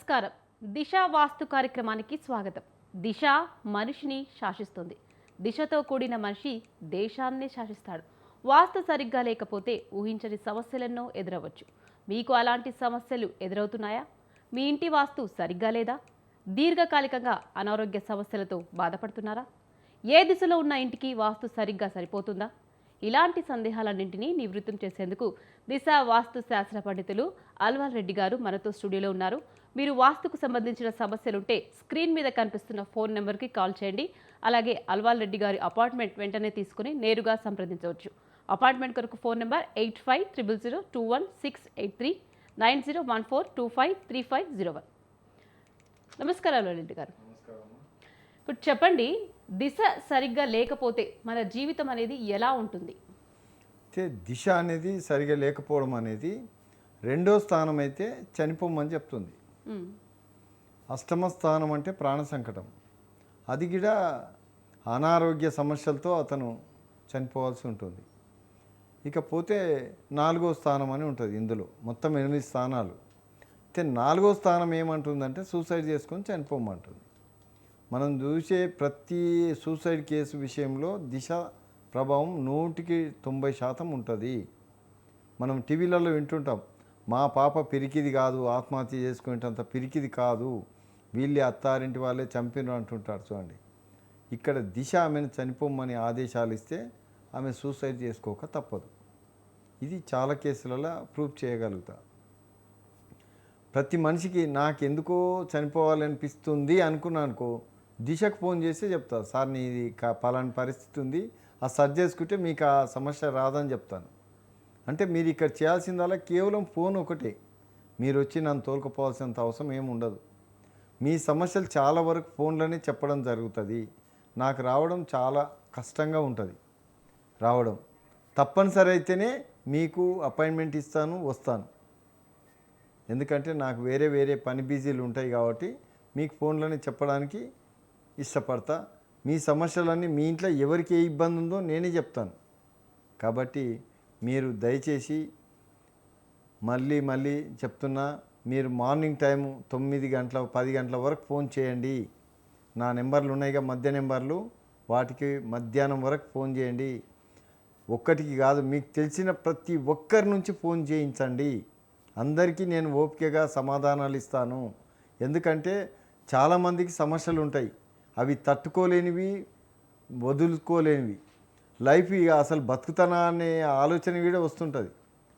నమస్కారం. దిశ వాస్తు కార్యక్రమానికి స్వాగతం. దిశ మనిషిని శాసిస్తుంది. దిశతో కూడిన మనిషి దేశాన్ని శాసిస్తాడు. వాస్తు సరిగ్గా లేకపోతే ఊహించని సమస్యలెన్నో ఎదురవచ్చు. మీకు అలాంటి సమస్యలు ఎదురవుతున్నాయా? మీ ఇంటి వాస్తు సరిగ్గా లేదా? దీర్ఘకాలికంగా అనారోగ్య సమస్యలతో బాధపడుతున్నారా? ఏ దిశలో ఉన్న ఇంటికి వాస్తు సరిగ్గా సరిపోతుందా? ఇలాంటి సందేహాలన్నింటినీ నివృత్తం చేసేందుకు దిశ వాస్తు శాస్త్ర పండితులు అల్వాల్ రెడ్డి గారు మనతో స్టూడియోలో ఉన్నారు. మీరు వాస్తుకు సంబంధించిన సమస్యలుంటే స్క్రీన్ మీద కనిపిస్తున్న ఫోన్ నెంబర్కి కాల్ చేయండి. అలాగే అల్వాల్ రెడ్డి గారి అపాయింట్మెంట్ వెంటనే తీసుకుని నేరుగా సంప్రదించవచ్చు. అపాయింట్మెంట్ కొరకు phone number eight five triple zero two one six eight three nine zero one four two five three five zero one. నమస్కారం అల్వాల్ రెడ్డి గారు. ఇప్పుడు చెప్పండి దిశ సరిగ్గా లేకపోతే మన జీవితం అనేది ఎలా ఉంటుంది? అయితే దిశ అనేది సరిగా లేకపోవడం అనేది రెండో స్థానం అయితే చనిపోమని చెప్తుంది. అష్టమ స్థానం అంటే ప్రాణ సంకటం. అది కూడా అనారోగ్య సమస్యలతో అతను చనిపోవాల్సి ఉంటుంది. ఇకపోతే నాలుగో స్థానం అని ఉంటుంది ఇందులో మొత్తం ఎనిమిది స్థానాలు. అయితే నాలుగో స్థానం ఏమంటుందంటే సూసైడ్ చేసుకొని చనిపోమంటుంది. మనం చూసే ప్రతి సూసైడ్ కేసు విషయంలో దిశ ప్రభావం నూటికి తొంభై శాతం ఉంటుంది. మనం టీవీలలో వింటుంటాం మా పాప పిరికిది కాదు ఆత్మహత్య చేసుకునేటంత పిరికిది కాదు. వీళ్ళే అత్తారింటి వాళ్ళే చంపినారు అంటుంటారు చూడండి. ఇక్కడ దిశ ఆమెను చనిపోమని ఆదేశాలు ఇస్తే ఆమె సూసైడ్ చేసుకోక తప్పదు. ఇది చాలా కేసులలో ప్రూఫ్ చేయగలుగుతా. ప్రతి మనిషికి నాకు ఎందుకో చనిపోవాలనిపిస్తుంది అనుకున్నా అనుకో దిశకు ఫోన్ చేస్తే చెప్తా సార్ నీది పలాని పరిస్థితి ఉంది. ఆ సర్చ్ చేసుకుంటే మీకు ఆ సమస్య రాదని చెప్తాను. అంటే మీరు ఇక్కడ చేయాల్సిందల్లా కేవలం ఫోన్ ఒకటే. మీరు వచ్చి నన్ను తోలుకుపోవాల్సినంత అవసరం ఏమి ఉండదు. మీ సమస్యలు చాలా వరకు ఫోన్లోనే చెప్పడం జరుగుతుంది. నాకు రావడం చాలా కష్టంగా ఉంటుంది. రావడం. తప్పనిసరి అయితేనే మీకు అపాయింట్మెంట్ ఇస్తాను వస్తాను. ఎందుకంటే నాకు వేరే వేరే పని బిజీలు ఉంటాయి కాబట్టి మీకు ఫోన్లోనే చెప్పడానికి ఇష్టపడతా. మీ సమస్యలన్నీ మీ ఇంట్లో ఎవరికి ఏ ఇబ్బంది ఉందో నేనే చెప్తాను. కాబట్టి మీరు దయచేసి మళ్ళీ మళ్ళీ చెప్తున్నా మీరు మార్నింగ్ టైం తొమ్మిది గంటల పది గంటల వరకు ఫోన్ చేయండి. నా నెంబర్లు ఉన్నాయిగా మధ్య నెంబర్లు. వాటికి మధ్యాహ్నం వరకు ఫోన్ చేయండి. ఒక్కటికి కాదు మీకు తెలిసిన ప్రతి ఒక్కరి నుంచి ఫోన్ చేయించండి. అందరికీ నేను ఓపికగా సమాధానాలు ఇస్తాను. ఎందుకంటే చాలామందికి సమస్యలు ఉంటాయి. అవి తట్టుకోలేనివి వదులుకోలేనివి. లైఫ్ ఇక అసలు బతుకుతానా అనే ఆలోచన కూడా వస్తుంటుంది.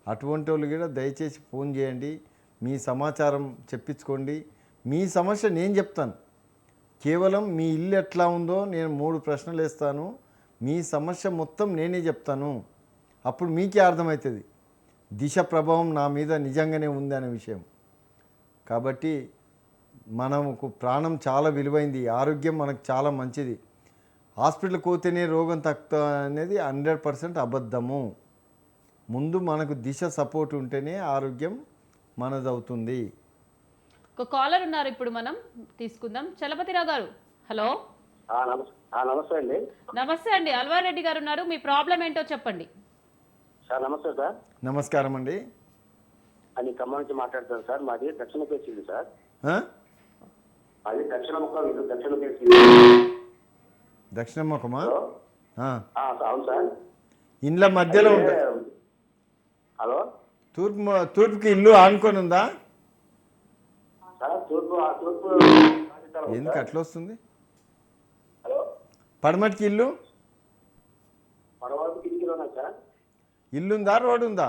అటువంటి వాళ్ళు కూడా దయచేసి ఫోన్ చేయండి మీ సమాచారం చెప్పించుకోండి. మీ సమస్య నేను చెప్తాను. కేవలం మీ ఇల్లు ఎట్లా ఉందో నేను మూడు ప్రశ్నలు వేస్తాను. మీ సమస్య మొత్తం నేనే చెప్తాను. అప్పుడు మీకే అర్థమవుతుంది. దిశ ప్రభావం నా మీద నిజంగానే ఉంది అనే విషయం. కాబట్టి మనకు ప్రాణం చాలా విలువైంది. ఆరోగ్యం మనకు చాలా మంచిది. హాస్పిటల్కి పోతేనే రోగం తక్కువ అనేది హండ్రెడ్ పర్సెంట్ అబద్ధము. ముందు మనకు దిశ సపోర్ట్ ఉంటేనే ఆరోగ్యం మనదవుతుంది. ఒక కాలర్ ఉన్నారు ఇప్పుడు మనం తీసుకుందాం. చలపతిరావు గారు హలో. ఆ, నమస్- ఆ, నమస్తే అండి. నమస్తే అండి. అల్వార్ రెడ్డి గారు ఉన్నారు. మీ ప్రాబ్లం ఏంటో చెప్పండి. సార్ నమస్తే సార్. నమస్కారం అండి. అది ఖమ్మం నుంచి మాట్లాడుతాను సార్. మాది దక్షిణ కేసు ఇల్లు సార్. ఆ? అది దక్షిణ ముఖం దక్షిణ దక్షిణ ముఖమా? అవును సార్. ఇండ్ల మధ్యలో ఉంటుంది హలో? తూర్పు తూర్పుకి ఇల్లు ఆనుకొని ఉందా? ఎందుకు అట్లా వస్తుంది? హలో? పడమటికి ఇల్లు? ఇల్లు ఉందా రోడ్డు ఉందా.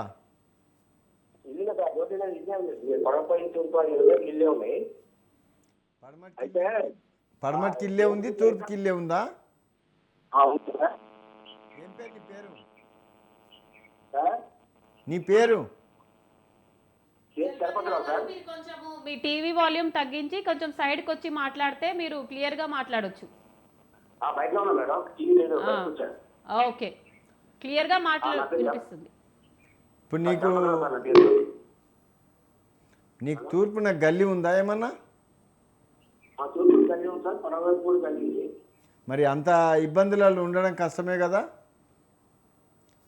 పడమటికి ఇల్లే ఉంది తూర్పుకి ఇల్లే ఉందా? ఏం పేరు నీ పేరు? సార్? నీ పేరు? Case Tirupatirao sir. మీరు కొంచెము మీ టీవీ వాల్యూమ్ తగ్గించి కొంచెం సైడ్కి వచ్చి మాట్లాడితే మీరు క్లియర్గా మాట్లాడొచ్చు. ఓకే. క్లియర్గా మాట్లా ఆ, నాకు తెలీదు. వినిపిస్తుంది. ఇప్పుడు నీకు. నీకు తూర్పున గల్లి ఉందా ఏమన్నా? కలిగి ఉంది సార్. మరి అంత ఇబ్బందులలో ఉండడం కష్టమే కదా?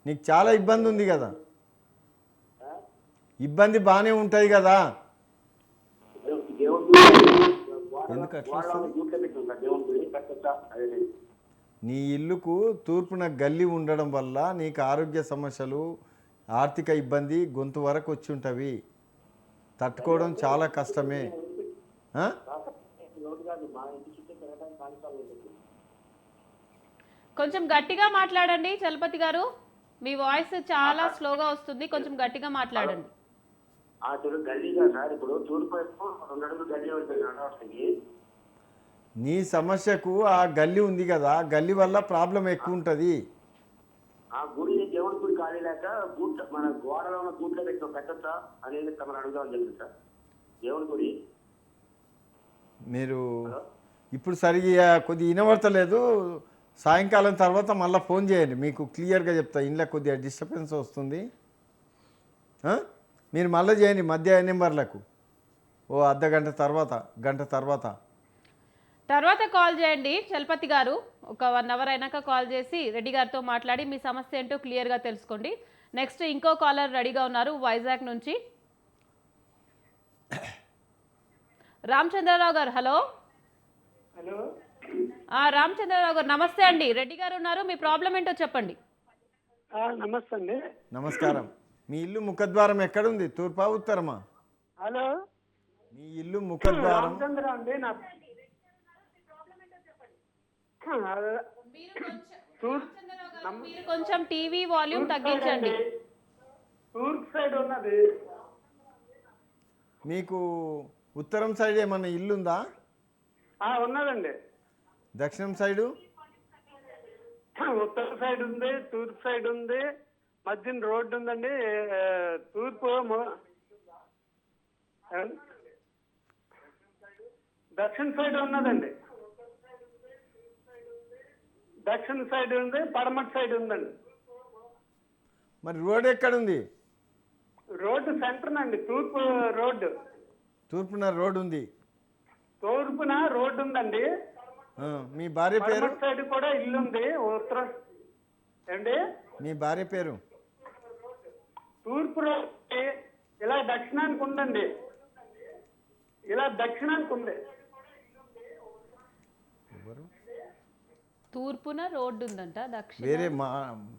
నీకు చాలా ఇబ్బంది ఉంది కదా? ఇబ్బంది బాగానే ఉంటుంది కదా? ఎందుకు అట్లా నీ ఇల్లుకు తూర్పున గల్లి ఉండడం వల్ల నీకు ఆరోగ్య సమస్యలు ఆర్థిక ఇబ్బంది గొంతు వరకు వచ్చి ఉంటవి. తట్టుకోవడం చాలా కష్టమే ఆ? రోడ్డు కాదు మా ఇంటి చుట్టూ తిరగడానికి కానిస్తాను ఉంటుంది కొంచెం గట్టిగా మాట్లాడండి చలపతి గారు. మీ వాయిస్ చాలా స్లోగా వస్తుంది. కొంచెం గట్టిగా మాట్లాడండి. ఆ చూడు గల్లీగా సార్ ఇప్పుడు తూర్పు వైపు రెండు అడుగులు గల్లీ ఉంటుంది నడవడానికి నీ సమస్యకు ఆ గల్లి ఉంది కదా గల్లి వల్ల ప్రాబ్లం ఎక్కువ ఉంటుంది. ఆ గుడి దేవుడి గుడి ఖాళీ లేక గూట్ మన గోడలో ఉన్న గూట్లో పెట్టిన పెట్టచ్చా అనేది తమను అడుగుదామని జరిగింది సార్. దేవుడి గుడి. మీరు ఇప్పుడు సరిగా కొద్దిగా వినబడతలేదు. సాయంకాలం తర్వాత మళ్ళీ ఫోన్ చేయండి. మీకు క్లియర్గా చెప్తా. ఇంట్లో కొద్దిగా డిస్టర్బెన్స్ వస్తుంది? మీరు మళ్ళీ చేయండి మధ్య నెంబర్లకు. ఓ అర్ధ గంట తర్వాత గంట తర్వాత. తర్వాత కాల్ చేయండి చలపతి గారు. ఒక వన్ అవర్ అయినాక కాల్ చేసి రెడ్డి గారితో మాట్లాడి మీ సమస్య ఏంటో క్లియర్గా తెలుసుకోండి. నెక్స్ట్ ఇంకో కాలర్ రెడీగా ఉన్నారు వైజాగ్ నుంచి. రామచంద్రరావు గారు హలో. హలో. రామచంద్రరావు గారు నమస్తే అండి. రెడ్డి గారు ఉన్నారు. మీ ప్రాబ్లం ఏంటో చెప్పండి. నమస్తే అండి. నమస్కారం. మీ ఇల్లు ముఖద్వారం ఎక్కడుంది? తూర్పా ఉత్తరమా? హలో? మీ ఇల్లు ముఖద్వారం. రామచంద్ర అండి నా మీరు కొంచెం టీవీ వాల్యూమ్ తగ్గించండి. తూర్పు సైడ్ ఉన్నది. మీకు ఉత్తరం సైడ్ ఏమన్నా ఇల్లు ఉందా ఆ, ఉన్నదండి. దక్షిణం సైడు? ఉత్తర సైడ్ ఉంది తూర్పు సైడ్ ఉంది మధ్యన రోడ్డు ఉందండి తూర్పు దక్షిణ సైడ్ ఉన్నదండి. దక్షిణ సైడ్ ఉంది పడమటి సైడ్ ఉందండి. మరి రోడ్ ఎక్కడుంది? రోడ్డు సెంటర్ అండి తూర్పు రోడ్డు. తూర్పున రోడ్ ఉంది. తూర్పున రోడ్డు ఉందండి. మీ భార్య పేరు? సైడ్ కూడా ఇల్లు ఉంది ఉత్తర. ఏండి మీ భార్య పేరు? తూర్పు ఇలా దక్షిణానికి ఉందండి. ఇలా దక్షిణానికి ఉంది. తూర్పున రోడ్డు ఉందంట దక్షిణ. వేరే మా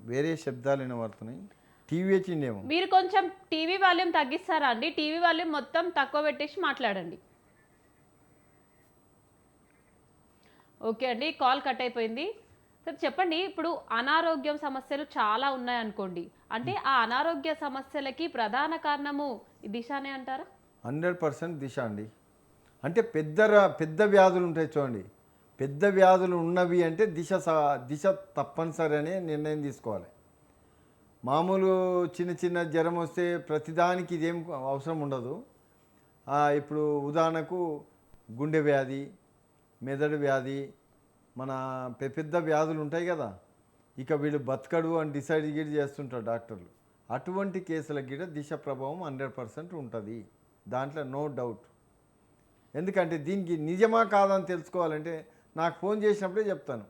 వేరే శబ్దాలు వినబడుతున్నాయి. టీవీ వచ్చిందేమో. మీరు కొంచెం టీవీ వాల్యూమ్ తగ్గిస్తారా అండి? టీవీ వాల్యూమ్ మొత్తం తక్కువ పెట్టేసి మాట్లాడండి. ఓకే అండి కాల్ కట్ అయిపోయింది. సార్ చెప్పండి ఇప్పుడు అనారోగ్యం సమస్యలు చాలా ఉన్నాయనుకోండి అంటే ఆ అనారోగ్య సమస్యలకి ప్రధాన కారణము ఈ దిశనే అంటారా? హండ్రెడ్ పర్సెంట్ దిశ అండి. అంటే పెద్ద పెద్ద వ్యాధులు ఉంటాయి చూడండి. పెద్ద వ్యాధులు ఉన్నవి అంటే దిశ దిశ తప్పనిసరి అనే నిర్ణయం తీసుకోవాలి. మామూలు చిన్న చిన్న జ్వరం వస్తే ప్రతిదానికి ఇదేం అవసరం ఉండదు. ఇప్పుడు ఉదాహరణకు గుండె వ్యాధి మెదడు వ్యాధి మన పెద్ద వ్యాధులు ఉంటాయి కదా ఇక వీళ్ళు బతకడు అని డిసైడ్ గిడ్ చేస్తుంటారు డాక్టర్లు. అటువంటి కేసుల గిడ దిశ ప్రభావం హండ్రెడ్ పర్సెంట్ ఉంటుంది. దాంట్లో నో డౌట్. ఎందుకంటే దీనికి నిజమా కాదని తెలుసుకోవాలంటే నాకు ఫోన్ చేసినప్పుడే చెప్తాను.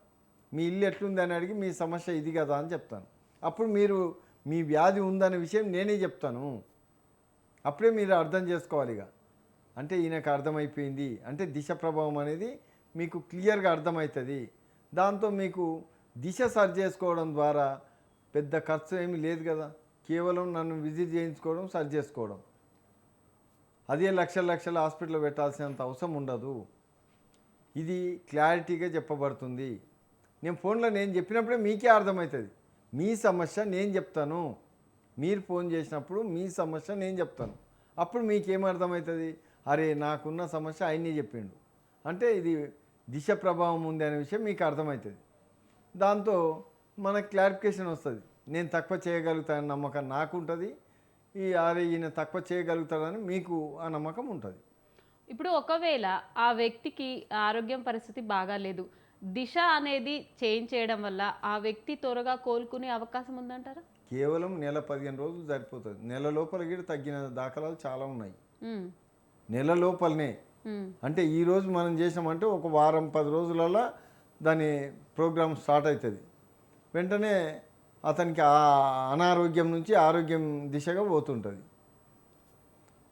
మీ ఇల్లు ఎట్లుంది అని అడిగి మీ సమస్య ఇది కదా అని చెప్తాను. అప్పుడు మీరు మీ వ్యాధి ఉందనే విషయం నేనే చెప్తాను. అప్పుడే మీరు అర్థం చేసుకోవాలి ఇక. అంటే ఈయనకు అర్థమైపోయింది. అంటే దిశ ప్రభావం అనేది మీకు క్లియర్గా అర్థమవుతుంది. దాంతో మీకు దిశ సర్చ్ చేసుకోవడం ద్వారా పెద్ద ఖర్చు ఏమీ లేదు కదా. కేవలం నన్ను విజిట్ చేయించుకోవడం సర్చ్ చేసుకోవడం. అదే లక్షల లక్షల హాస్పిటల్ పెట్టాల్సినంత అవసరం ఉండదు. ఇది క్లారిటీగా చెప్పబడుతుంది. నేను ఫోన్లో నేను చెప్పినప్పుడే మీకే అర్థమవుతుంది. మీ సమస్య నేను చెప్తాను. మీరు ఫోన్ చేసినప్పుడు మీ సమస్య నేను చెప్తాను. అప్పుడు మీకేం అర్థమవుతుంది? అరే నాకున్న సమస్య ఆయనే చెప్పిండు. అంటే ఇది దిశ ప్రభావం ఉంది అనే విషయం మీకు అర్థమవుతుంది. దాంతో మనకు క్లారిఫికేషన్ వస్తుంది. నేను తక్కువ చేయగలుగుతానని నమ్మకం నాకు ఉంటుంది ఈ అరే ఈయన తక్కువ చేయగలుగుతాడని మీకు ఆ నమ్మకం ఉంటుంది. ఇప్పుడు ఒకవేళ ఆ వ్యక్తికి ఆరోగ్యం పరిస్థితి బాగాలేదు దిశ అనేది చేంజ్ చేయడం వల్ల ఆ వ్యక్తి త్వరగా కోలుకునే అవకాశం ఉందంటారా? కేవలం నెల పదిహేను రోజులు సరిపోతుంది. నెల లోపల కూడా తగ్గిన దాఖలాలు చాలా ఉన్నాయి. నెల లోపలనే. అంటే ఈరోజు మనం చేసామంటే ఒక వారం పది రోజులలో దాని ప్రోగ్రామ్ స్టార్ట్ అవుతుంది వెంటనే అతనికి ఆ అనారోగ్యం నుంచి ఆరోగ్యం దిశగా పోతుంటుంది.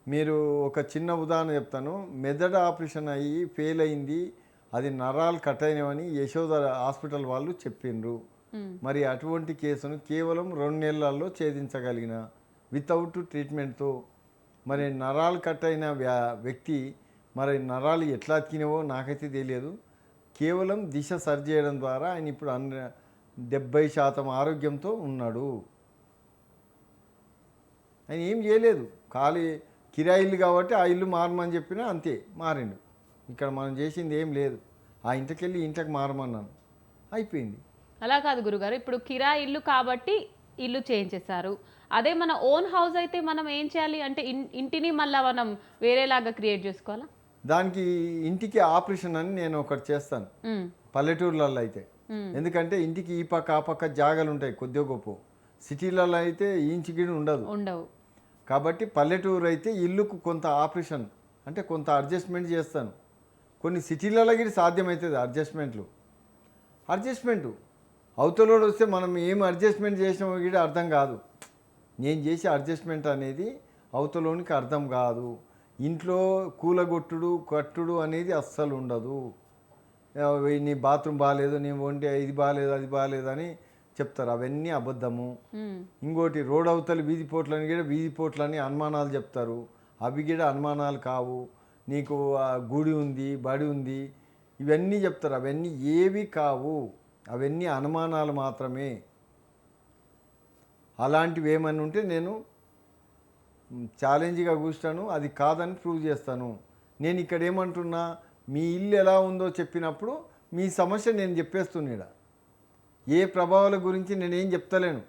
మీరు ఒక చిన్న ఉదాహరణ చెప్తాను. మెదడు ఆపరేషన్ అయ్యి ఫెయిల్ అయింది అది నరాలు కట్ అయినవని యశోద హాస్పిటల్ వాళ్ళు చెప్పిండ్రు. మరి అటువంటి కేసును కేవలం రెండు నెలల్లో ఛేదించగలిగిన వితౌట్ ట్రీట్మెంట్తో మరి నరాలు కట్ అయిన వ్యా- వ్యక్తి మరి నరాలు ఎట్లా తినవో నాకైతే తెలియదు. కేవలం దిశ సరి చేయడం ద్వారా ఆయన ఇప్పుడు అన్న డెబ్బై శాతం ఆరోగ్యంతో ఉన్నాడు. ఆయన ఏం చేయలేదు. ఖాళీ కిరాయి ఇల్లు కాబట్టి ఆ ఇల్లు మారమని చెప్పినా అంతే మారిండు. ఇక్కడ మనం చేసింది ఏం లేదు. ఆ ఇంటికెళ్ళి ఇంట్లోకి మారమన్నాను. అయిపోయింది. అలా కాదు గురుగారు ఇప్పుడు కిరాయి ఇల్లు కాబట్టి ఇల్లు చేంజ్ చేశారు. అదే మన ఓన్ హౌస్ అయితే మనం ఏం చేయాలి అంటే ఇంటిని మళ్ళీ మనం వేరేలాగా క్రియేట్ చేసుకోవాలా? దానికి ఇంటికి ఆపరేషన్ అని నేను ఒకటి చేస్తాను. పల్లెటూర్లలో అయితే. ఎందుకంటే ఇంటికి ఈ పక్క ఆ పక్క జాగాలు ఉంటాయి కొద్దిగా గొప్ప సిటీలలో అయితే ఇంచుగిడి ఉండదు. ఉండవు. కాబట్టి పల్లెటూరు అయితే ఇల్లుకు కొంత ఆపరేషన్ అంటే కొంత అడ్జస్ట్మెంట్ చేస్తాను. కొన్ని సిటీలలో కూడా సాధ్యమవుతుంది అడ్జస్ట్మెంట్లు. అడ్జస్ట్మెంటు. అవతలోడు వస్తే మనం ఏం అడ్జస్ట్మెంట్ చేసినామో కూడా అర్థం కాదు. నేను చేసే అడ్జస్ట్మెంట్ అనేది అవతలోనికి అర్థం కాదు. ఇంట్లో కూలగొట్టుడు కట్టుడు అనేది అస్సలు ఉండదు. నీ బాత్రూమ్ బాగాలేదు నీ వంటి ఇది బాగాలేదు అది బాగాలేదు అని చెప్తారు. అవన్నీ అబద్ధము. ఇంకోటి రోడ్ అవతల వీధి పోట్లని కూడా వీధి పోట్లని అనుమానాలు చెప్తారు. అవి కూడా అనుమానాలు కావు. నీకు గుడి ఉంది బడి ఉంది ఇవన్నీ చెప్తారు. అవన్నీ ఏవి కావు. అవన్నీ అనుమానాలు మాత్రమే. అలాంటివి ఏమని ఉంటే నేను ఛాలెంజ్గా కూర్చున్నాను అది కాదని ప్రూవ్ చేస్తాను. నేను ఇక్కడ ఏమంటున్నా మీ ఇల్లు ఎలా ఉందో చెప్పినప్పుడు మీ సమస్య నేను చెప్పేస్తున్నాడా ఏ ప్రభావాల గురించి నేనేం చెప్తలేను.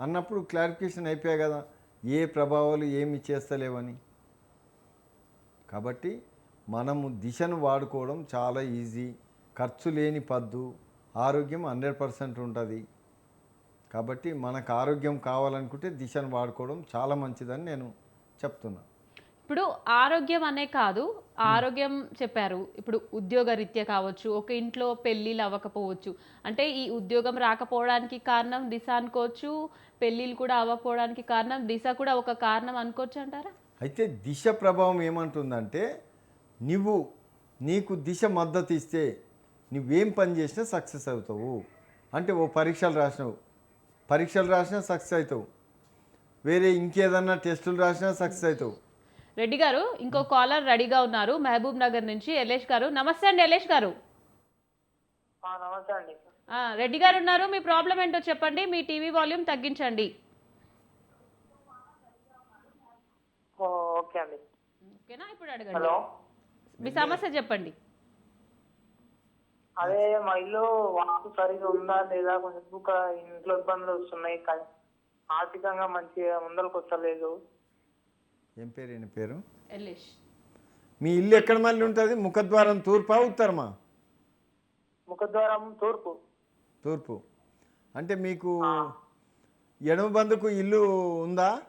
అన్నప్పుడు క్లారిఫికేషన్ అయిపోయా కదా ఏ ప్రభావాలు ఏమి చేస్తలేవని. కాబట్టి మనము దిశను వాడుకోవడం చాలా ఈజీ. ఖర్చు లేని పద్దు ఆరోగ్యం హండ్రెడ్ పర్సెంట్ ఉంటుంది. కాబట్టి మనకు ఆరోగ్యం కావాలనుకుంటే దిశను వాడుకోవడం చాలా మంచిదని నేను చెప్తున్నా. ఇప్పుడు ఆరోగ్యం అనే కాదు ఆరోగ్యం చెప్పారు. ఇప్పుడు ఉద్యోగ రీత్యా కావచ్చు ఒక ఇంట్లో పెళ్ళిళ్ళు అవ్వకపోవచ్చు. అంటే ఈ ఉద్యోగం రాకపోవడానికి కారణం దిశ అనుకోవచ్చు పెళ్ళిళ్ళు కూడా అవ్వకపోవడానికి కారణం దిశ కూడా ఒక కారణం అనుకోవచ్చు అంటారా? అయితే దిశ ప్రభావం ఏమంటుందంటే నువ్వు నీకు దిశ మద్దతు ఇస్తే నువ్వేం పని చేసినా సక్సెస్ అవుతావు. అంటే ఓ పరీక్షలు రాసినావు పరీక్షలు రాసినా సక్సెస్ అవుతావు. వేరే ఇంకేదన్నా టెస్టులు రాసినా సక్సెస్ అవుతావు. రెడ్డి గారు ఇంకో కాలర్ రెడీగా ఉన్నారు మహబూబ్ నగర్ నుంచి యలేష్ గారు. నమస్తే అండి యలేష్ గారు. ఆ, నమస్తే అండి. ఆ, రెడ్డి గారు ఉన్నారు మీ ప్రాబ్లం ఏంటో చెప్పండి మీ టీవీ వాల్యూమ్ తగ్గించండి. ఓకే అండి. ఓకేనా? ఇప్పుడు అడగండి. హలో? మీ సమస్య చెప్పండి. అదే మా ఇల్లు వాస్తు సరిగా ఉందా లేదా కొంచెం ఇంకా ఇంట్లో ఇబ్బందులు వస్తున్నాయి. ఆర్థికంగా మంచిగా ముందరకు వస్తలేదు. ఏం పేరు ఈయన పేరు? మీ ఇల్లు ఎక్కడ మళ్ళీ ఉంటుంది? ముఖద్వారం తూర్పా ఉత్తరమా? ముఖద్వారం తూర్పు. తూర్పు. అంటే మీకు ఎడమ బందుకు ఇల్లు ఉందా?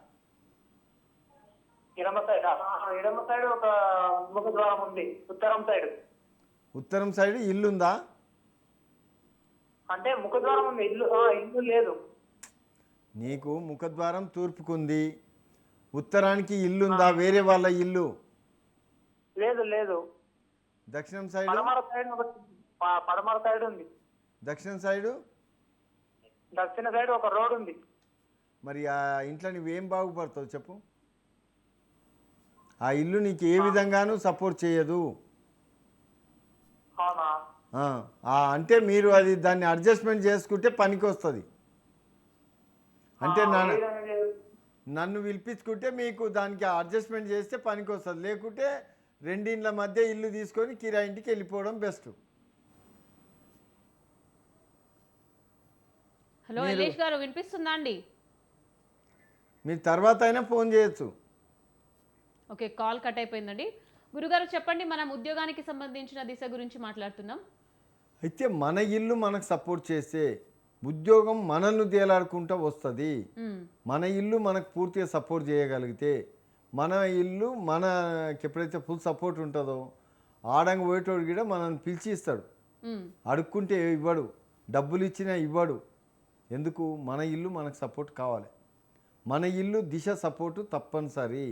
ఎడమ సైడ్? ఆ, ఎడమ సైడ్ ఒక ముఖద్వారం ఉంది. ఉత్తరం సైడ్. ఉత్తరం సైడ్ ఇల్లు ఉందా అంటే ముఖద్వారం ఉంది ఇల్లు ఇల్లు లేదు. నీకు ముఖద్వారం తూర్పుకుంది. ఉత్తరానికి ఇల్లు ఉందా వేరే వాళ్ళ ఇల్లు? లేదు లేదు. దక్షిణం సైడ్? పడమర సైడ్ పడమర సైడ్ ఉంది. దక్షిణం సైడు? దక్షిణ సైడ్ ఒక రోడ్ ఉంది. మరి ఆ ఇంట్లో నువ్వేం బాగుపడతావు చెప్పు? ఆ ఇల్లు నీకు ఏ విధంగానూ సపోర్ట్ చేయదు. అంటే మీరు అది దాన్ని అడ్జస్ట్మెంట్ చేసుకుంటే పనికి వస్తుంది అంటే నన్ను? నన్ను పిలిపించుకుంటే మీకు దానికి అడ్జస్ట్మెంట్ చేస్తే పనికి వస్తుంది లేకుంటే రెండిండ్ల మధ్య ఇల్లు తీసుకొని కిరాయి ఇంటికి వెళ్ళిపోవడం బెస్ట్. హలో గారు వినిపిస్తుందా అండి? మీరు తర్వాత అయినా ఫోన్ చేయొచ్చు. ఓకే కాల్ కట్ అయిపోయిందండి. గురుగారు చెప్పండి మనం ఉద్యోగానికి సంబంధించిన దిశ గురించి మాట్లాడుతున్నాం. అయితే మన ఇల్లు మనకు సపోర్ట్ చేస్తే ఉద్యోగం మనల్ని తేలాడుకుంటూ వస్తుంది. మన ఇల్లు మనకు పూర్తిగా సపోర్ట్ చేయగలిగితే మన ఇల్లు మనకి ఎప్పుడైతే ఫుల్ సపోర్ట్ ఉంటుందో ఆడంగ పోయేటోడు కూడా మనల్ని పిలిచి ఇస్తాడు. అడుక్కుంటే ఇవ్వడు డబ్బులు ఇచ్చినా ఇవ్వడు. ఎందుకు? మన ఇల్లు మనకు సపోర్ట్ కావాలి. మన ఇల్లు దిశ సపోర్టు తప్పనిసరి.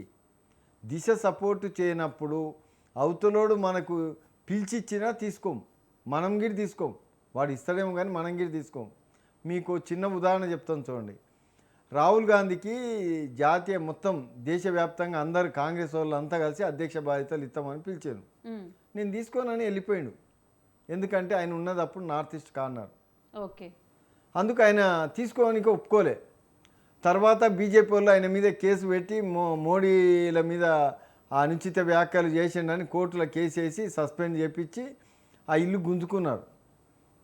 దిశ సపోర్ట్ చేయనప్పుడు అవతలోడు మనకు పిలిచిచ్చినా తీసుకోం. మనం గిరి తీసుకోం. వాడు ఇస్తాడేమో కానీ మనం గిరి తీసుకోం. మీకు చిన్న ఉదాహరణ చెప్తాను చూడండి. రాహుల్ గాంధీకి జాతీయ మొత్తం దేశవ్యాప్తంగా అందరు కాంగ్రెస్ వాళ్ళు అంతా కలిసి అధ్యక్ష బాధ్యతలు ఇస్తామని పిలిచాను నేను తీసుకోనని వెళ్ళిపోయాడు. ఎందుకంటే ఆయన ఉన్నది అప్పుడు నార్త్ ఈస్ట్ కార్నర్. ఓకే. అందుకు ఆయన తీసుకోవడానికి ఒప్పుకోలే. తర్వాత బీజేపీ వాళ్ళు ఆయన మీద కేసు పెట్టి మో మోడీల మీద ఆ అనుచిత వ్యాఖ్యలు చేసిండని కోర్టులో కేసు వేసి సస్పెండ్ చేపించి ఆ ఇల్లు గుంజుకున్నారు.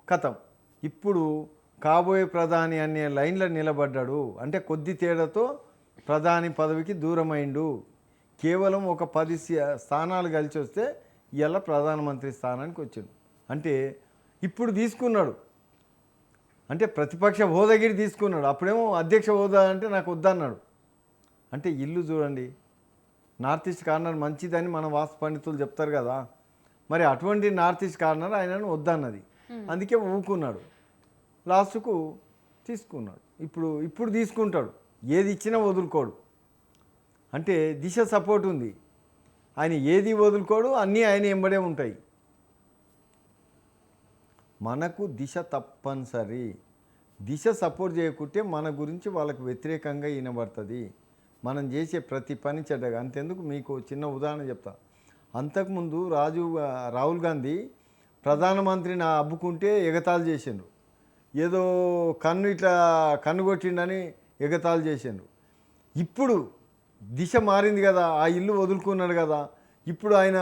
కథం ఇప్పుడు కాబోయే ప్రధాని అనే లైన్లో నిలబడ్డాడు. అంటే కొద్ది తేడాతో ప్రధాని పదవికి దూరమైండు. కేవలం ఒక పది స్థానాలు కలిసి వస్తే ఇలా ప్రధానమంత్రి స్థానానికి వచ్చాడు. అంటే ఇప్పుడు తీసుకున్నాడు. అంటే ప్రతిపక్ష హోదాగిరి తీసుకున్నాడు. అప్పుడేమో అధ్యక్ష హోదా అంటే నాకు వద్దన్నాడు. అంటే ఇల్లు చూడండి. నార్త్ ఈస్ట్ కార్నర్ మంచిదని మన వాస్తు పండితులు చెప్తారు కదా. మరి అటువంటి నార్త్ ఈస్ట్ కార్నర్ ఆయనను వద్దన్నది. అందుకే ఊకున్నాడు. లాస్ట్కు తీసుకున్నాడు. ఇప్పుడు ఇప్పుడు తీసుకుంటాడు. ఏది ఇచ్చినా వదులుకోడు. అంటే దిశ సపోర్ట్ ఉంది. ఆయన ఏది వదులుకోడు అన్నీ ఆయన ఎంబడే ఉంటాయి. మనకు దిశ తప్పనిసరి. దిశ సపోర్ట్ చేయకుంటే మన గురించి వాళ్ళకు వ్యతిరేకంగా వినబడుతుంది మనం చేసే ప్రతి పని చెడ్డగా. అంతెందుకు? మీకు చిన్న ఉదాహరణ చెప్తా. అంతకుముందు రాజు రాహుల్ గాంధీ ప్రధానమంత్రిని అబ్బుకుంటే ఎగతాళి చేసిండు ఏదో కన్ను ఇట్లా కన్ను కొట్టిండని ఎగతాళి చేసిండు ఇప్పుడు దిశ మారింది కదా ఆ ఇల్లు వదులుకున్నాడు కదా. ఇప్పుడు ఆయన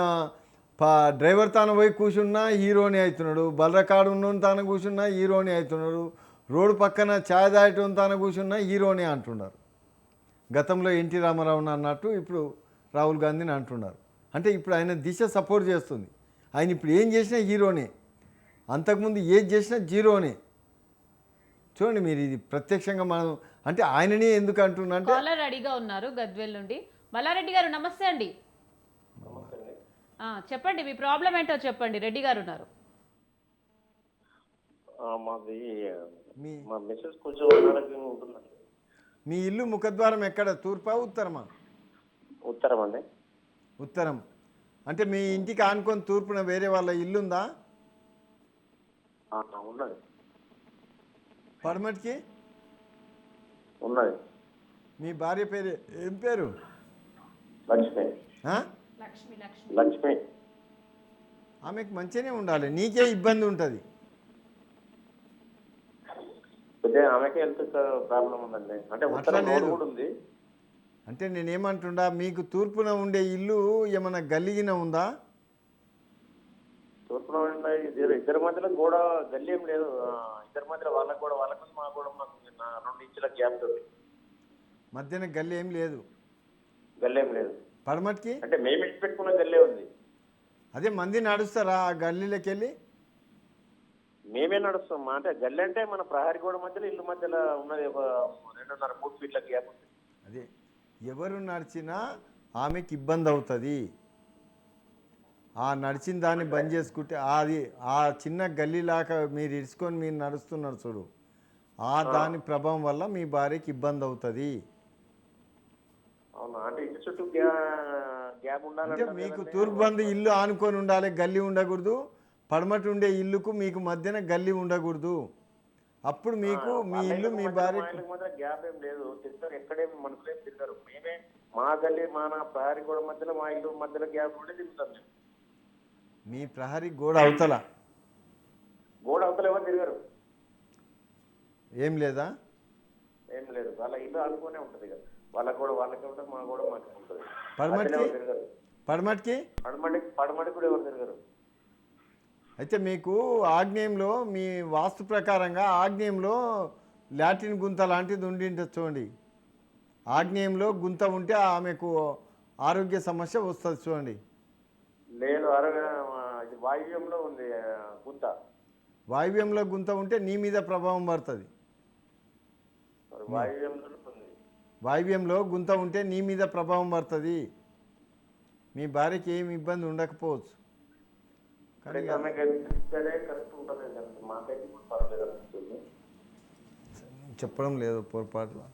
పా డ్రైవర్ తాను పోయి కూర్చున్నా హీరోని అవుతున్నాడు. బర్రకాడు ఉన్న తాను కూర్చున్నా హీరోని అవుతున్నాడు. రోడ్డు పక్కన ఛాయ్ దాయటం తాను కూర్చున్నా హీరోని అంటున్నారు. గతంలో ఎన్టీ రామారావుని అన్నట్టు ఇప్పుడు రాహుల్ గాంధీని అంటున్నారు. అంటే ఇప్పుడు ఆయన దిశ సపోర్ట్ చేస్తుంది. ఆయన ఇప్పుడు ఏం చేసినా హీరోనే. అంతకుముందు ఏది చేసినా జీరోనే. చూడండి మీరు ఇది ప్రత్యక్షంగా మనం అంటే ఆయననే ఎందుకు అంటున్నా అంటే రెడీగా ఉన్నారు గద్వేల్ నుండి. మల్లారెడ్డి గారు నమస్తే అండి. ఆ, చెప్పండి మీ ప్రాబ్లం ఏంటో చెప్పండి. రెడ్డి గారు ఉన్నారు. ఆ, మాది మీ మా మిస్సెస్ కొంచెం అనారోగ్యంగా ఉంటుందండి. మీ ఇల్లు ముఖద్వారం ఎక్కడ? తూర్పా ఉత్తరమా? ఉత్తరం అండి ఉత్తరం. అంటే మీ ఇంటికి ఆనుకొని తూర్పున వేరే వాళ్ళ ఇల్లు ఉందా ఆ, ఉన్నది. పడమటికి? ఉన్నది. మీ భార్య పేరు ఏం పేరు? లక్ష్మి? లక్ష్మి ఆమెకు మంచిగానే ఉండాలి నీకే ఇబ్బంది ఉంటుంది. ఆమెకి హెల్త్ ప్రాబ్లం ఉందండి. అంటే ఉత్తరం లేదు. కూడా అంటే నేనేమంటుండా మీకు తూర్పున ఉండే ఇల్లు ఏమన్నా గల్లిగిన ఉందా? తూర్పున ఉండే ఇద్దరు మధ్యలో గోడ గల్లీ ఏం లేదు. ఇద్దరి మధ్యలో వాళ్ళకి కూడా వాళ్ళకు మాకు కూడా మాకు రెండు ఇంచుల గ్యాప్ తోటి. మధ్యన గల్లి ఏం లేదు? గల్లీ ఏం లేదు. పడమటికి? అంటే మేము ఇచ్చి పెట్టుకున్న గల్లీ ఉంది. అదే మంది నడుస్తారా ఆ గల్లీలోకి వెళ్ళి మేమే నడుస్తాం. మా అంటే గల్లీ అంటే మన ప్రహరీ గోడ మధ్యలో ఇల్లు మధ్యలో ఉన్నది ఒక రెండున్నర మూడు ఫీట్ల గ్యాప్ ఉంది. అదే. ఎవరు నడిచినా ఆమెకి ఇబ్బంది అవుతుంది. ఆ నడిచిన దాన్ని బంద్ చేసుకుంటే అది ఆ చిన్న గల్లీలాగా మీరు ఇడుచుకొని మీరు నడుస్తున్నారు చూడు. ఆ దాని ప్రభావం వల్ల మీ భార్యకి ఇబ్బంది అవుతుంది. అంటే మీకు తూర్పు బంది ఇల్లు ఆనుకొని ఉండాలి గల్లీ ఉండకూడదు. పడమటి ఉండే ఇల్లుకు మీకు మధ్యన గల్లీ ఉండకూడదు. అప్పుడు మీకు మీ ఇల్లు మీ భార్య గ్యాప్ ఏం లేదు. తిరుగుతారు ఎక్కడేం మనసులో ఏం తిరుగుతారు మేమే మా గల్లీ మా నా ప్రహరీ గోడ మధ్యలో మా ఇల్లు మధ్యలో గ్యాప్ ఉంటే తిరుగుతాం మేము. మీ ప్రహరీ గోడ అవతల? గోడ అవతల ఎవరు తిరగరు? ఏం లేదా? ఏం లేదు. వాళ్ళ ఇల్లు ఆడుకునే ఉంటది కదా. వాళ్ళ కూడా వాళ్ళకే ఉంటుంది మా కూడా మాకే ఉంటుంది. పడమటికి? తిరగరు? పడమటికి? పడమటి పడమటి కూడా ఎవరు తిరగరు? అయితే మీకు ఆగ్నేయంలో మీ వాస్తు ప్రకారంగా ఆగ్నేయంలో లాటిన్ గుంత లాంటిది ఉండి చూడండి. ఆగ్నేయంలో గుంత ఉంటే ఆమెకు ఆరోగ్య సమస్య వస్తుంది చూడండి. లేదు వాయువ్యంలో ఉంది గుంత. వాయువ్యంలో గుంత ఉంటే నీ మీద ప్రభావం పడుతుంది. వాయువ్యంలో గుంత ఉంటే నీ మీద ప్రభావం పడుతుంది. మీ భార్యకి ఏమి ఇబ్బంది ఉండకపోవచ్చు. చెప్పడం. లేదు పొరపాటులో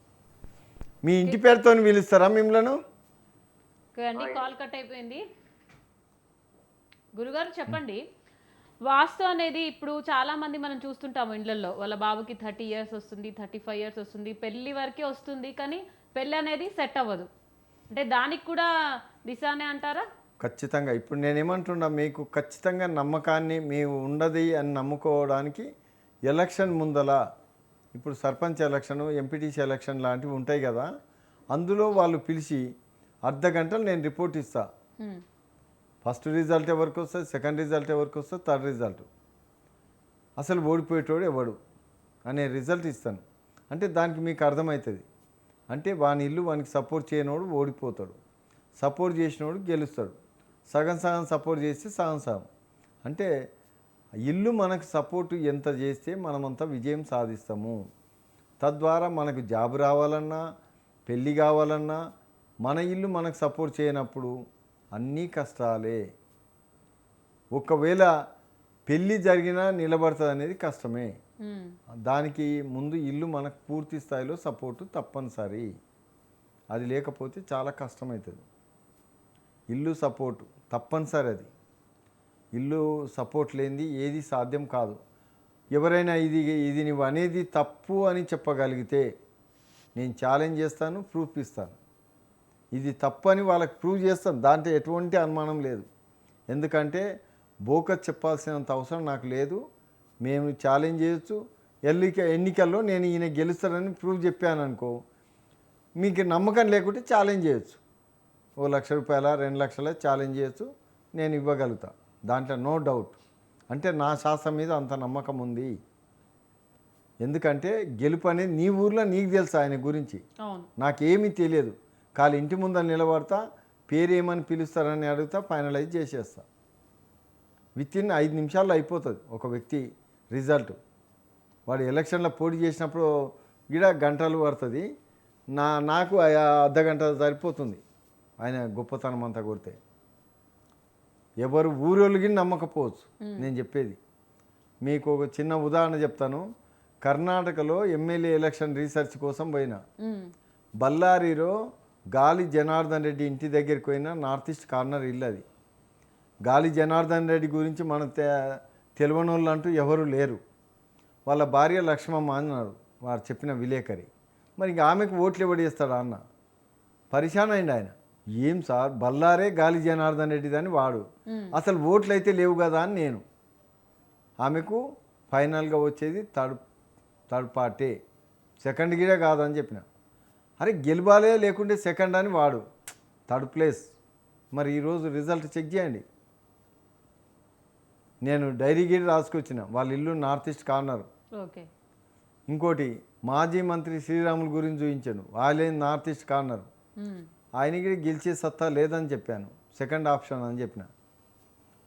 మీ ఇంటి పేరుతో పిలుస్తారా మిమ్మలను? ఓకే అండి కాల్ కట్ అయిపోయింది. గురుగారు చెప్పండి. వాస్తు అనేది ఇప్పుడు చాలా మంది మనం చూస్తుంటాము ఇళ్ళలో వాళ్ళ బాబుకి థర్టీ ఇయర్స్ వస్తుంది థర్టీ ఫైవ్ ఇయర్స్ వస్తుంది పెళ్ళి వరకే వస్తుంది కానీ పెళ్ళి అనేది సెట్ అవ్వదు. అంటే దానికి కూడా దిశానే అంటారా? ఖచ్చితంగా. ఇప్పుడు నేనేమంటున్నా మీకు ఖచ్చితంగా నమ్మకాన్ని మేము ఉండదు అని నమ్ముకోవడానికి ఎలక్షన్ ముందల ఇప్పుడు సర్పంచ్ ఎలక్షన్ ఎంపీటీసీ ఎలక్షన్ లాంటివి ఉంటాయి కదా అందులో వాళ్ళు పిలిచి అర్ధ గంటలు నేను రిపోర్ట్ ఇస్తా. ఫస్ట్ రిజల్ట్ ఎవరికి వస్తుంది? సెకండ్ రిజల్ట్ ఎవరికి వస్తుంది? Third result. అసలు ఓడిపోయేటోడు ఎవడు అనే రిజల్ట్ ఇస్తాను. అంటే దానికి మీకు అర్థమవుతుంది. అంటే వాని ఇల్లు వానికి సపోర్ట్ చేయనోడు ఓడిపోతాడు. సపోర్ట్ చేసినోడు గెలుస్తాడు. సగం సగం సపోర్ట్ చేస్తే సగం సగం. అంటే ఇల్లు మనకు సపోర్ట్ ఎంత చేస్తే మనమంతా విజయం సాధిస్తాము. తద్వారా మనకు జాబ్ రావాలన్నా పెళ్ళి కావాలన్నా మన ఇల్లు మనకు సపోర్ట్ చేయనప్పుడు అన్నీ కష్టాలే. ఒకవేళ పెళ్ళి జరిగినా నిలబడుతుంది అనేది కష్టమే దానికి ముందు ఇల్లు మనకు పూర్తి స్థాయిలో సపోర్టు తప్పనిసరి. అది లేకపోతే చాలా కష్టమవుతుంది ఇల్లు సపోర్టు తప్పనిసరి అది. ఇల్లు సపోర్ట్ లేనిది ఏది సాధ్యం కాదు. ఎవరైనా ఇది ఇది నువ్వు అనేది తప్పు అని చెప్పగలిగితే నేను ఛాలెంజ్ చేస్తాను ప్రూఫ్ ఇస్తాను. ఇది తప్పు అని వాళ్ళకి ప్రూవ్ చేస్తాను. దాంట్లో ఎటువంటి అనుమానం లేదు. ఎందుకంటే బోకత్ చెప్పాల్సినంత అవసరం నాకు లేదు. మేము ఛాలెంజ్ చేయొచ్చు. ఎన్నిక ఎన్నికల్లో నేను ఈయన గెలుస్తానని ప్రూవ్ చెప్పాను అనుకో మీకు నమ్మకం లేకుంటే ఛాలెంజ్ చేయొచ్చు. ఓ లక్ష రూపాయల రెండు లక్షల ఛాలెంజ్ చేయొచ్చు నేను ఇవ్వగలుగుతా. దాంట్లో నో డౌట్ అంటే నా శాస్త్రం మీద అంత నమ్మకం ఉంది. ఎందుకంటే గెలుపు అనేది నీ ఊర్లో నీకు తెలుసు ఆయన గురించి. నాకేమీ తెలియదు. కాలు ఇంటి ముందర నిలబడతా పేరు ఏమని పిలుస్తారని అడుగుతా ఫైనలైజ్ చేసేస్తా. విత్ ఇన్ ఐదు నిమిషాల్లో అయిపోతుంది ఒక వ్యక్తి రిజల్ట్ వాడు ఎలక్షన్లో పోటీ చేసినప్పుడు గిడ గంటలు పడుతుంది. నా నాకు అర్ధ గంట సరిపోతుంది. ఆయన గొప్పతనం అంతా కొడితే. ఎవరు ఊరోళ్ళకి నమ్మకపోవచ్చు నేను చెప్పేది. మీకు ఒక చిన్న ఉదాహరణ చెప్తాను. కర్ణాటకలో ఎమ్మెల్యే ఎలక్షన్ రీసెర్చ్ కోసం పోయినా. బళ్ళారిలో గాలి జనార్దన్ రెడ్డి ఇంటి దగ్గరికి పోయిన నార్త్ ఈస్ట్ కార్నర్ ఇల్లు అది. గాలి జనార్దన్ రెడ్డి గురించి మన తెలియని వాళ్ళు అంటూ ఎవరు లేరు. వాళ్ళ భార్య లక్ష్మమ్మ అన్నాడు వారు చెప్పిన విలేకరి. మరి ఇంక ఆమెకు ఓట్లు ఎవడేస్తాడా అన్న? పరిశాన్ అయింది ఆయన. ఏం సార్? బల్లారే గాలి జనార్దన్ రెడ్డిదని వాడు. అసలు ఓట్లు అయితే లేవు కదా అని నేను. ఆమెకు ఫైనల్గా వచ్చేది థర్డ్ థర్డ్ పార్టీ సెకండ్ గిడే కాదని చెప్పిన. అరే గెలవాలే లేకుంటే సెకండ్ అని వాడు. Third place. మరి ఈరోజు రిజల్ట్ చెక్ చేయండి. నేను డైరీ గిరి రాసుకొచ్చిన. వాళ్ళ ఇల్లు నార్త్ ఈస్ట్ కార్నర్. ఓకే. ఇంకోటి మాజీ మంత్రి శ్రీరాములు గురించి చూపించాను. వాళ్ళే నార్త్ ఈస్ట్ కార్నర్. ఆయనకి గెలిచే సత్తా లేదని చెప్పాను. సెకండ్ ఆప్షన్ అని చెప్పిన.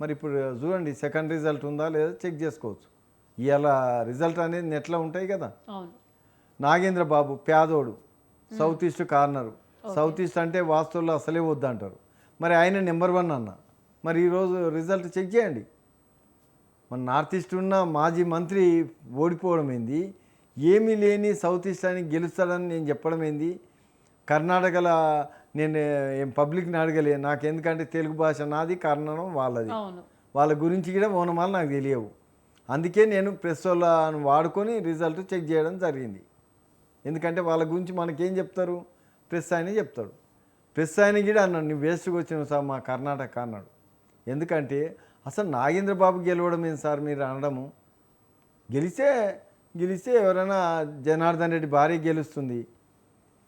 మరి ఇప్పుడు చూడండి సెకండ్ రిజల్ట్ ఉందా లేదా చెక్ చేసుకోవచ్చు. ఇవాళ రిజల్ట్ అనేది నెట్లో ఉంటాయి కదా. నాగేంద్ర బాబు పేదోడు south east corner. South east అంటే వాస్తువుల్లో అసలే వద్దంటారు. మరి ఆయన నెంబర్ వన్ అన్న. మరి ఈరోజు రిజల్ట్ చెక్ చేయండి. మన నార్త్ ఈస్ట్ ఉన్న మాజీ మంత్రి ఓడిపోవడం ఏంది? ఏమీ లేని సౌత్ ఈస్ట్ అని గెలుస్తాడని నేను చెప్పడం ఏంది? కర్ణాటకలో నేను ఏం పబ్లిక్ని అడగలే. నాకు ఎందుకంటే తెలుగు భాష నాది కన్నడం వాళ్ళది. వాళ్ళ గురించి కూడా ఓనమాలు నాకు తెలియవు. అందుకే నేను ప్రెస్ వాళ్ళని వాడుకొని రిజల్ట్ చెక్ చేయడం జరిగింది. ఎందుకంటే వాళ్ళ గురించి మనకేం చెప్తారు? ప్రెస్ ఆయన చెప్తాడు. ప్రెస్ ఆయన కూడా అన్నాడు నువ్వు వేస్ట్గా వచ్చినావు సార్ మా కర్ణాటక అన్నాడు. ఎందుకంటే అసలు నాగేంద్ర బాబు గెలవడం ఏంటి సార్ మీరు అనడము? గెలిస్తే గెలిస్తే ఎవరైనా జనార్దన్ రెడ్డి భార్య గెలుస్తుంది.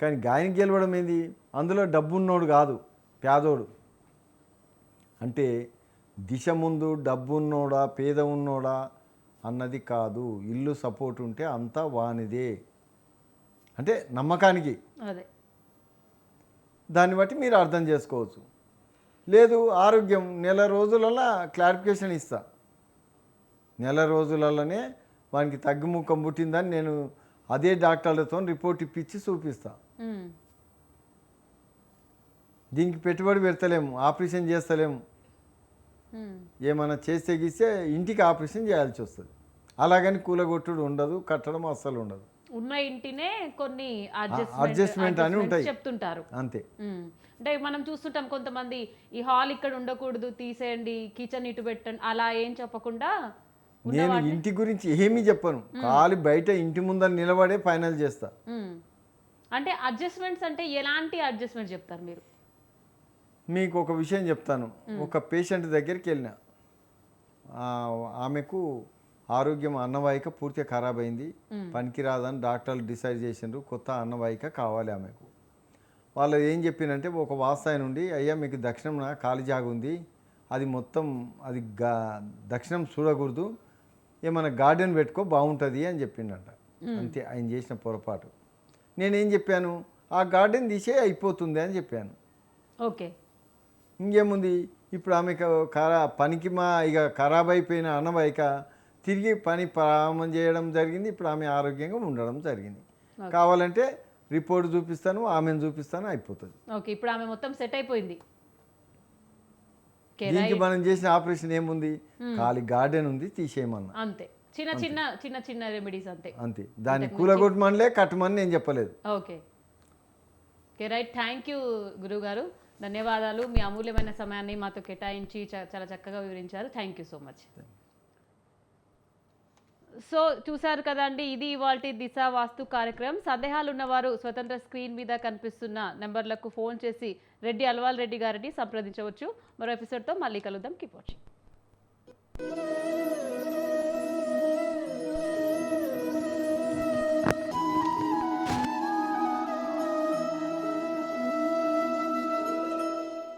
కానీ గాయని గెలవడం ఏంది? అందులో డబ్బు ఉన్నోడు కాదు పేదోడు. అంటే దిశ ముందు డబ్బు ఉన్నోడా పేద ఉన్నోడా అన్నది కాదు. ఇల్లు సపోర్ట్ ఉంటే అంతా వానిదే. అంటే నమ్మకానికి. అదే. దాన్ని బట్టి మీరు అర్థం చేసుకోవచ్చు. లేదు ఆరోగ్యం. నెల రోజులలో క్లారిఫికేషన్ ఇస్తా. నెల రోజులలోనే వానికి తగ్గుముఖం పుట్టిందని నేను అదే డాక్టర్లతో రిపోర్ట్ ఇప్పించి చూపిస్తా. దీనికి పెట్టుబడి పెడతలేము ఆపరేషన్ చేస్తలేము. ఏమైనా చేస్తే గీస్తే ఇంటికి ఆపరేషన్ చేయాల్సి వస్తుంది. అలాగని కూలగొట్టుడు ఉండదు కట్టడం అస్సలు ఉండదు. ఉన్న ఇంటినే కొన్ని అడ్జస్ట్మెంట్ అని ఉంటాయి. చెప్తుంటారు. అంతే. అంటే మనం చూస్తుంటాం కొంతమంది ఈ హాల్ ఇక్కడ ఉండకూడదు తీసేయండి కిచెన్ ఇటు పెట్టండి అలా ఏం చెప్పకుండా నేను ఇంటి గురించి ఏమీ చెప్పను. ఖాళీ బయట ఇంటి ముందర నిలబడే ఫైనల్ చేస్తా. అంటే అడ్జస్ట్మెంట్స్ అంటే ఎలాంటి అడ్జస్ట్మెంట్ చెప్తారు మీరు? మీకు ఒక విషయం చెప్తాను. ఒక పేషెంట్ దగ్గరికి వెళ్ళిన ఆమెకు ఆరోగ్యం అన్నవాహిక పూర్తిగా ఖరాబ్ అయింది. పనికిరాదని డాక్టర్లు డిసైడ్ చేసిండ్రు. కొత్త అన్నవాహిక కావాలి ఆమెకు. వాళ్ళు ఏం చెప్పినంటే ఒక వాస్తాయి నుండి అయ్యా మీకు దక్షిణం ఖాళీ జాగ ఉంది. అది మొత్తం అది గా దక్షిణం చూడకూడదు. ఏమైనా గార్డెన్ పెట్టుకో బాగుంటుంది అని చెప్పిండంట. అంతే ఆయన చేసిన పొరపాటు. నేనేం చెప్పాను? ఆ గార్డెన్ తీసే అయిపోతుంది అని చెప్పాను. ఓకే. ఇంకేముంది? ఇప్పుడు ఆమెకు ఖరా పనికి మా ఇక ఖరాబ్ అయిపోయిన అన్నవాయిక తిరిగి పని ప్రారంభం చేయడం జరిగింది. ఇప్పుడు ఆమె ఆరోగ్యంగా ఉండడం జరిగింది. కావాలంటే రిపోర్ట్ చూపిస్తాను ఆమెను చూపిస్తాను అయిపోతుంది. ఓకే ఇప్పుడు ఆమె మొత్తం సెట్ అయిపోయింది. దీనికి. మనం చేసిన ఆపరేషన్ ఏముంది? ఖాళీ గార్డెన్ ఉంది తీసేయమన్నా. అంతే. చిన్న చిన్న చిన్న చిన్న రెమెడీస్ అంతే. అంతే. దాన్ని కూలగొట్టమనిలే కట్టమని నేను చెప్పలేదు. Okay. Okay right thank you గురుగారు ధన్యవాదాలు. మీ అమూల్యమైన సమయాన్ని మాతో కేటాయించి చ- చాలా చక్కగా వివరించారు. Thank you so much so చూశారు కదండి ఇది ఇవాల్టి దిశ వాస్తు కార్యక్రమం. సందేహాలు ఉన్నవారు స్వతంత్ర స్క్రీన్ మీద కనిపిస్తున్న నెంబర్లకు ఫోన్ చేసి రెడ్డి అల్వాల్ రెడ్డి గారిని సంప్రదించవచ్చు. మరో ఎపిసోడ్తో మళ్ళీ కలుద్దాం. Keep watching